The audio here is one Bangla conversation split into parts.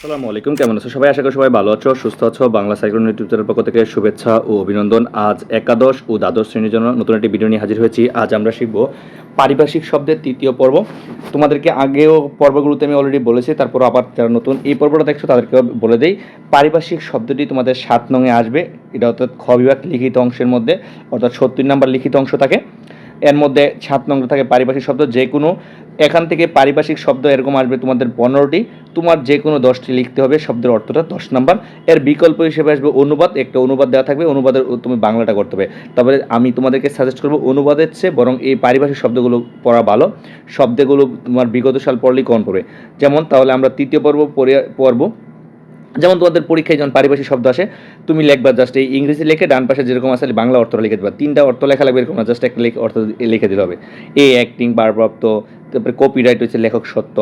আসসালামু আলাইকুম, কেমন আছো সবাই? আশা করি সবাই ভালো আছো, সুস্থ আছো। বাংলা সাইক্লোন ইউটিউব চ্যানেল পক্ষ থেকে শুভেচ্ছা ও অভিনন্দন। আজ একাদশ ও দ্বাদশ শ্রেণির জন্য নতুন একটি ভিডিও নিয়ে হাজির হয়েছি। আজ আমরা শিখব পারিভাষিক শব্দের তৃতীয় পর্ব। তোমাদেরকে আগেও পর্বগুলোতে আমি অলরেডি বলেছি তারপর আবার যারা নতুন এই পর্বটা দেখছ তাদেরকে বলে দেই। পারিভাষিক শব্দটি তোমাদের সাত নঙে আসবে। এটা অর্থাৎ খ বিভাগ লিখিত অংশের মধ্যে, অর্থাৎ সত্তর নাম্বার লিখিত অংশ থাকে। এর মধ্যে সাত নম্বর থাকে পারিভাষিক শব্দ, যে কোনো, এখান থেকে পারিভাষিক শব্দ এরকম আসবে তোমাদের পনেরোটি, তোমার যে কোনো দশটি লিখতে হবে, শব্দের অর্থটা দশ নাম্বার। এর বিকল্প হিসেবে আসবে অনুবাদ, একটা অনুবাদ দেওয়া থাকবে, অনুবাদের তুমি বাংলাটা করতে হবে। তারপরে আমি তোমাদেরকে সাজেস্ট করব অনুবাদের চেয়ে বরং এই পারিভাষিক শব্দগুলো পড়া ভালো, শব্দগুলো তোমার বিগত সাল পড়লেই কম পড়বে। যেমন তাহলে আমরা তৃতীয় পর্ব পড়ে পড়ব। যেমন তোমাদের পরীক্ষায় যখন পারিভাষিক শব্দ আসে, তুমি লেখবা জাস্ট এই ইংরেজি লেখে ডান পাশে যেরকম আসলে বাংলা অর্থ লিখে দেবা। তিনটা অর্থ লেখা লাগবে এরকম জাস্ট একটা অর্থ লিখে দিতে হবে। এ অ্যাক্টিং বারপ্রাপ্ত তারপরে কপিরাইট হচ্ছে লেখক সত্য।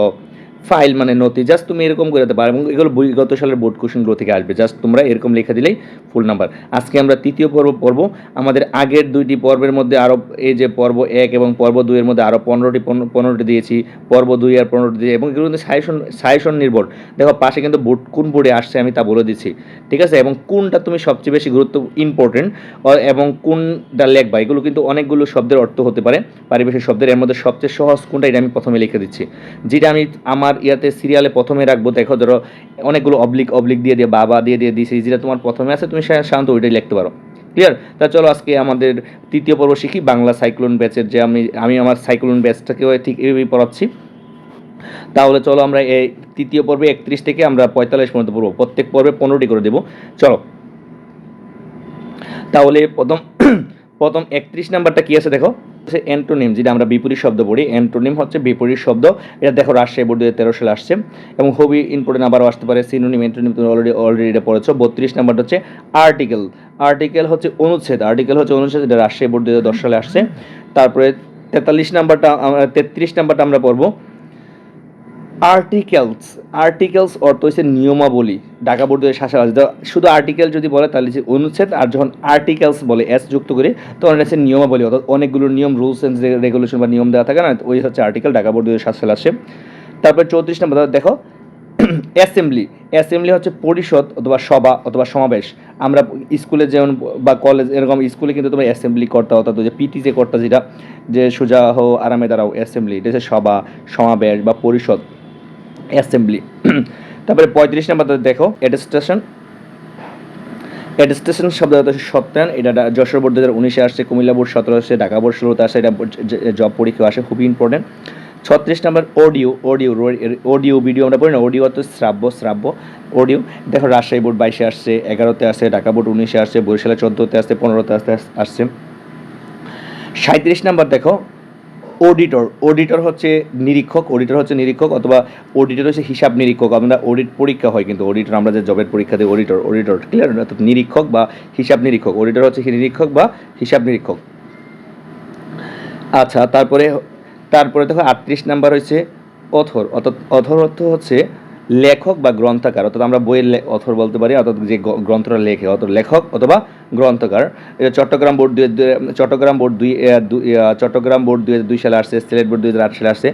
ফাইল মানে নথি জাস্ট তুমি এরকম করে দিতে পারো। এবং এগুলো বিগত সালের বোর্ড কোশ্চেনগুলো থেকে আসবে। জাস্ট তোমরা এরকম লিখে দিলেই ফুল নাম্বার আজকে আমরা তৃতীয় পর্ব পড়ব। আমাদের আগের দুইটি পর্বের মধ্যে আরও এই যে পর্ব এক এবং পর্ব দুইয়ের মধ্যে আরও পনেরোটি পনেরোটি দিয়েছি। পর্ব দুই আর পনেরোটি দিয়ে, এবং এগুলো কিন্তু সাজেশন সাজেশন নির্ভর। দেখো, পাশে কিন্তু বোর্ড কোন বোর্ডে আসছে আমি তা বলে দিচ্ছি। ঠিক আছে? এবং কোনটা তুমি সবচেয়ে বেশি গুরুত্ব ইম্পর্টেন্ট এবং কোনটা লেখবা, এগুলো কিন্তু অনেকগুলো শব্দের অর্থ হতে পারে। পারিভাষিক শব্দের এর মধ্যে সবচেয়ে সহজ কোনটা এটা আমি প্রথমে লিখে দিচ্ছি। যেটা আমি আমার ইয়াতে সিরিয়ালে প্রথমে রাখব, দেখো ধরো অনেকগুলো অবলিক অবলিক দিয়ে দিয়ে, বাবা দিয়ে দিয়ে দিয়েছি যেটা তোমার প্রথমে আছে, তুমি সাধারণত ওইটাই লিখতে পারো। ক্লিয়ার তা চলো আজকে আমাদের তৃতীয় পর্ব শিখি, বাংলা সাইক্লোন ব্যাচের যে আমি আমি আমার সাইক্লোন ব্যাচটাকেও ঠিক এইভাবেই পড়াচ্ছি। তাহলে চলো আমরা এই তৃতীয় পর্বে একত্রিশ থেকে আমরা পঁয়তাল্লিশ পর্যন্ত পড়ব, প্রত্যেক পর্বে পনেরোটি করে দেবো। চলো। তাহলে প্রথম প্রথম একত্রিশ নাম্বারটা কি আছে দেখো? হচ্ছে অ্যান্টোনিম, যেটা আমরা বিপরীত শব্দ পড়ি অ্যান্টোনিম হচ্ছে বিপরীত শব্দ। এটা দেখো রাজশাহী বোর্ড দু তেরো সালে আসছে। এবং হবি ইম্পর্টেন্ট আবারও আসতে পারে। সিনোনিম, অ্যান্টোনিম তুমি অলরেডি অলরেডি এটা পড়েছো। বত্রিশ নাম্বারটা হচ্ছে আর্টিকেল আর্টিকেল হচ্ছে অনুচ্ছেদ। আর্টিকেল হচ্ছে অনুচ্ছেদ এটা রাজশাহী বোর্ড দু সালে আসছে। তারপরে তেতাল্লিশ নাম্বারটা আমরা- তেত্রিশ নাম্বারটা আমরা পড়ব। আর্টিকেলস আর্টিকেলস অর্থ হচ্ছে নিয়মাবলী, ঢাকা বোর্ড শাসা আছে। শুধু আর্টিকেল যদি বলে, তাহলে যে অনুচ্ছেদ, আর যখন আর্টিকেলস বলে এস যুক্ত করে, তখন এটা হচ্ছে নিয়মাবলী, অর্থাৎ অনেকগুলো নিয়ম রুলস অ্যান্ড রেগুলেশন বা নিয়ম দেওয়া থাকে না, ওই হচ্ছে আর্টিকেল ঢাকা বোর্ড দুই আসে তারপর চৌত্রিশ নম্বর দেখো অ্যাসেম্বলি অ্যাসেম্বলি হচ্ছে পরিষদ অথবা সভা অথবা সমাবেশ। আমরা স্কুলে যেমন বা কলেজ এরকম স্কুলে কিন্তু তোমার অ্যাসেম্বলি করতে অর্থাৎ যে পিটি যে করতে যেটা, যে সোজা হো আরামে দাঁড়াও অ্যাসেম্বলি এটা হচ্ছে সভা, সমাবেশ বা পরিষদ। অ্যাসেম্বলি। তারপরে পঁয়ত্রিশ নাম্বার দেখো অ্যাডস্টেশন অ্যাডস্টেশন শব্দ সত্যায়ন, এটা যশোর বোর্ড দু হাজার উনিশে আসছে, কুমিল্লা বোর্ড সতেরো আসছে, ঢাকা বোর্ড ষোলোতে আসছে, এটা জব পরীক্ষা আসে, খুবই ইম্পর্টেন্ট ছত্রিশ number audio audio audio video আমরা পড়ি না অডিও অর্থ শ্রাব্য শ্রাব্য অডিও দেখো রাজশাহী বোর্ড বাইশে আসছে, এগারোতে আসছে, ঢাকা বোর্ড উনিশে আসছে, বরিশালে চোদ্দোতে আসছে, পনেরোতে আসতে আসছে। সাঁত্রিশ নাম্বার দেখো অডিটর অডিটর হচ্ছে নিরীক্ষক অডিটর হচ্ছে নিরীক্ষক অথবা অডিটর হচ্ছে হিসাব নিরীক্ষক। আমরা অডিট পরীক্ষা হয় কিন্তু অডিটর আমরা যে জবের পরীক্ষা দিই অডিটর অডিটর ক্লিয়ার অর্থাৎ নিরীক্ষক বা হিসাব নিরীক্ষক। অডিটর হচ্ছে নিরীক্ষক বা হিসাব নিরীক্ষক। আচ্ছা তারপরে তারপরে দেখো আটত্রিশ নাম্বার হয়েছে অথর অর্থাৎ অথর অর্থ হচ্ছে লেখক বা গ্রন্থকার, অর্থাৎ আমরা বইয়ের অথর বলতে পারি, অর্থাৎ যে গ্রন্থটা লেখে অর্থাৎ লেখক অথবা গ্রন্থকার। চট্টগ্রাম বোর্ড দুই চট্টগ্রাম বোর্ড দুই চট্টগ্রাম বোর্ড দুই দুই সালে আসছে, সিলেট বোর্ড দুই হাজার আট সালে আসছে।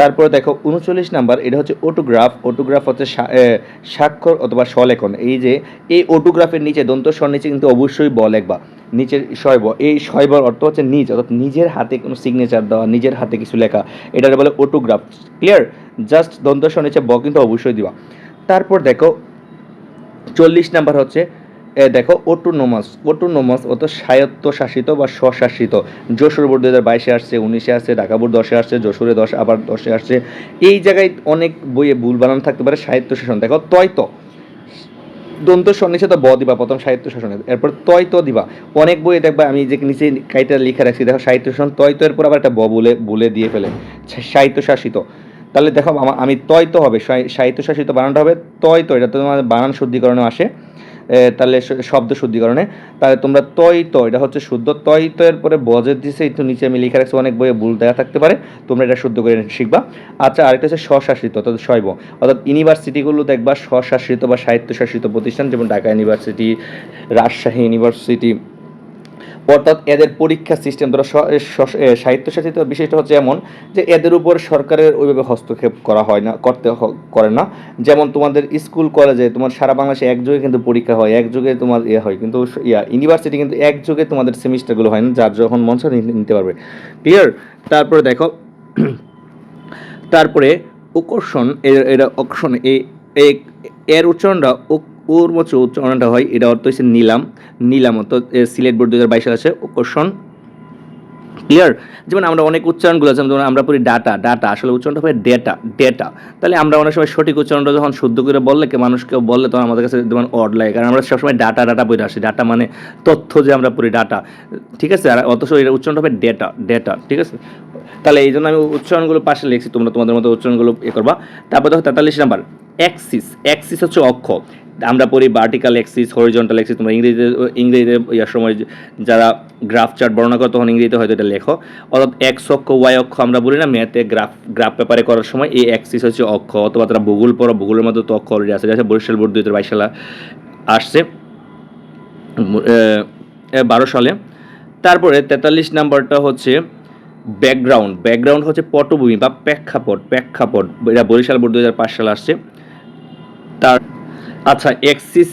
তারপরে দেখো, উনচল্লিশ নাম্বার, এটা হচ্ছে অটোগ্রাফ। অটোগ্রাফ হচ্ছে স্বাক্ষর অথবা স্বলেখন। এই যে, এই অটোগ্রাফের নিচে দন্ত স্বর নিচে কিন্তু অবশ্যই ব। লেখবা নিচের শয়ব এই শয়বর অর্থ হচ্ছে নিজ, অর্থাৎ নিজের হাতে কোনো সিগনেচার দেওয়া, নিজের হাতে কিছু লেখা। এটা বলে অটোগ্রাফ। ক্লিয়ার জাস্ট স্বর নিচে ব কিন্তু অবশ্যই দিবা। তারপর দেখো, চল্লিশ নাম্বার হচ্ছে দেখো অটোনোমাস অটোনোমাস অত স্বায়ত্তশাসিত বা স্বশাসিত। যশোর বোর্ড দু হাজার বাইশে আসছে, উনিশে আসছে, ঢাকা বোর্ড দশে আসছে, যশোরে দশ, আবার দশে আসছে। এই জায়গায় অনেক বইয়ে ভুল বানান থাকতে পারে সাহিত্য শাসন দেখো তয়ত দন্ত সন্নিচে তো ব দিবা, প্রথম সাহিত্য শাসনে এরপর তয় তো দিবা। অনেক বইয়ে দেখবা, আমি যে নিচে কাইটা লিখে রাখছি, দেখো সাহিত্য শাসন তয় তো এরপর আবার একটা ব বলে বলে দিয়ে ফেলে। সাহিত্য শাসিত তাহলে দেখো, আমা- তয় তো হবে সাহি- সাহিত্য শাসিত বানানটা হবে, তয় তো, এটা তো তোমার বানান শুদ্ধিকরণে আসে। তাহলে শব্দ শুদ্ধিকরণে। তাহলে তোমরা তয় তো, এটা হচ্ছে শুদ্ধ তয় তো এর পরে বজের দিছে একটু নিচে আমি লিখে রাখছি, অনেক বইয়ে ভুল দেখা থাকতে পারে, তোমরা এটা শুদ্ধ করে শিখবা। আচ্ছা আরেকটা হচ্ছে স্বশাসিত, অর্থাৎ শৈব। অর্থাৎ ইউনিভার্সিটিগুলো দেখবা স্বশাসিত বা স্বায়ত্তশাসিত প্রতিষ্ঠান, যেমন ঢাকা ইউনিভার্সিটি, রাজশাহী ইউনিভার্সিটি অর্থাৎ এদের পরীক্ষা সিস্টেম ধরো স- স- এ, স্বায়ত্তশাসিত বিষয়টা হচ্ছে এমন যে এদের উপর সরকারের ওইভাবে হস্তক্ষেপ করা হয় না করতে করে না। যেমন তোমাদের স্কুল কলেজে তোমার সারা বাংলাদেশে একযোগে কিন্তু পরীক্ষা হয় একযোগে তোমার ইয়ে হয় কিন্তু ইয়া ইউনিভার্সিটি কিন্তু একযোগে তোমাদের সেমিস্টারগুলো হয় না যার যখন নি- নিতে পারবে। ক্লিয়ার তারপরে দেখো তারপরে উকর্ষণ এর এটা অকর্ষণ এই- এর উচ্চারণটা ওর মতো উচ্চারণটা হয়, এটা অর্থ হচ্ছে নিলাম। নিলাম অর্থ সিলেট বোর্ড দু হাজার বাইশ সালে আছে উকর্ষণ ক্লিয়ার যেমন আমরা অনেক উচ্চারণগুলো আছে, যেমন আমরা পড়ি ডাটা ডাটা আসলে উচ্চারণটা হয় ডেটা ডেটা তাহলে আমরা অনেক সময় সঠিক উচ্চারণটা যখন শুদ্ধ করে বললে, কে মানুষকে বললে, তখন আমাদের কাছে যেমন অড লাগে, কারণ আমরা সবসময় ডাটা ডাটা বই আসি। ডাটা মানে তথ্য যে আমরা পড়ি ডাটা ঠিক আছে? আর অথচ এটা উচ্চারণটা হবে ডেটা ডেটা ঠিক আছে? তাহলে এই জন্য আমি উচ্চারণগুলো পাশে লিখছি, তোমরা তোমাদের মতো উচ্চারণগুলো এ করবা। তারপর দেখো তেতাল্লিশ নাম্বার অ্যাক্সিস অ্যাক্সিস হচ্ছে অক্ষ। আমরা পড়ি ভার্টিক্যাল অ্যাক্সিস হরিজন্টাল অ্যাক্সিস তোমরা ইংরেজিতে ইংরেজিতে ইয়ার সময় যারা গ্রাফ চার্ট বর্ণনা করো তখন ইংরেজিতে হয়তো এটা লেখো। অর্থাৎ এক্স অক্ষ ওয়াই অক্ষ আমরা বলি না ম্যাথে গ্রাফ গ্রাফ পেপারে করার সময় এই অ্যাক্সিস হচ্ছে অক্ষ, অথবা তারা ভূগোল পড়ো, ভূগোলের মধ্যে তো অক্ষ অলরেডি আছে। যেটা বরিশাল বোর্ড দুই হাজার বাইশ সালে আসছে। বারো সালে। তারপরে তেতাল্লিশ নাম্বারটা হচ্ছে ব্যাকগ্রাউন্ড ব্যাকগ্রাউন্ড হচ্ছে পটভূমি বা প্রেক্ষাপট প্রেক্ষাপট। এটা বরিশাল বোর্ড দু হাজার পাঁচ সালে আসছে। তার আচ্ছা এক্সিস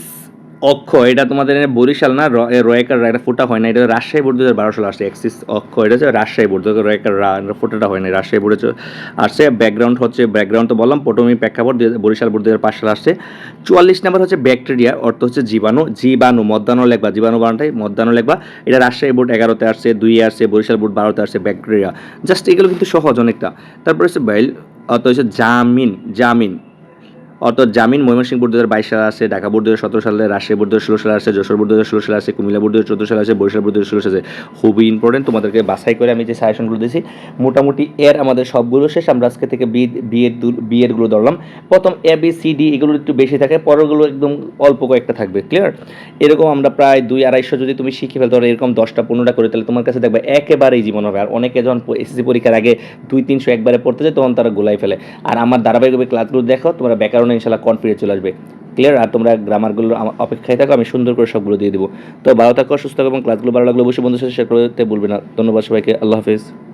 অক্ষ, এটা তোমাদের বরিশাল না? রয়েকার এটা ফোটা হয় না, এটা রাজশাহী বোর্ড দু হাজার বারো সালে আসছে এক্সিস অক্ষ, এটা হচ্ছে রাজশাহী বোর্ড রয়েকার ফোটাটা হয় না, রাজশাহী বোর্ডে আসছে ব্যাকগ্রাউন্ড হচ্ছে ব্যাকগ্রাউন্ড তো বললাম পটমি প্রেক্ষাপট বরিশাল বোর্ড দু হাজার পাঁচ সালে আসছে চুয়াল্লিশ নাম্বার হচ্ছে ব্যাকটেরিয়া, অর্থ হচ্ছে জীবাণু জীবাণু, মধ্যাহ্ন লেখবা জীবাণু বানাটাই মধ্যাহ্ন লেখবা এটা রাজশাহী বোর্ড এগারোতে আসছে দুই আসছে, বরিশাল বোর্ড বারোতে আসছে, ব্যাকটেরিয়া। জাস্ট এগুলো কিন্তু সহজ অনেকটা। তারপরে হচ্ছে বাইল, অর্থ হচ্ছে জামিন জামিন। অর্থাৎ জামিন ময়মনসিংহ বোর্ড দু হাজার বাইশ সালে আসছে, ঢাকা বোর্ড দু হাজার সতেরো সালে, রাজশাহী বোর্ড দু হাজার ষোলো সালে আসছে, যশোর বোর্ড দু হাজার ষোলো সালে আসছে, কুমিল্লা বোর্ড দু হাজার চোদ্দ সালে আসছে, বরিশাল বোর্ড দু হাজার ষোলো সালে আসছে। খুবই ইম্পর্টেন্ট তোমাদেরকে বাছাই করে আমি যে সাজেশনগুলো দিয়েছি, মোটামুটি এর আমাদের সবগুলো শেষ। আমরা আজকে থেকে বি বিএড বিএডগুলো ধরলাম। প্রথম এ বি সি ডি এগুলো একটু বেশি থাকে, পরেরগুলো একদম অল্প কয়েকটা থাকবে ক্লিয়ার এরকম আমরা প্রায় দুই আড়াইশো যদি তুমি শিখে ফেলতে পারো, এরকম দশটা, পনেরোটা করে, তাহলে তোমার কাছে দেখবে একেবারেই জীবন হবে। আর অনেকে যখন এসএসসি পরীক্ষার আগে দুই, তিনশো একবারে পড়তে যায়, তখন তারা গোলাই ফেলে। আর আমার ধারাবাহিকভাবে ক্লাসগুলো দেখো, তোমরা ব্যাকরণে ইনশাল্লাহ কনফিডেন্স চলে আসবে। ক্লিয়ার আর তোমরা গ্রামারগুলো অপেক্ষায় থাকো, আমি সুন্দর করে সবগুলো দিয়ে দিব। তো ভালো থাকো, সুস্থ থাকো এবং ক্লাসগুলো ভালো লাগল অবশ্যই বন্ধুদের সাথে শেয়ার করতে বলবে না। ধন্যবাদ সবাইকে, আল্লাহ হাফিজ।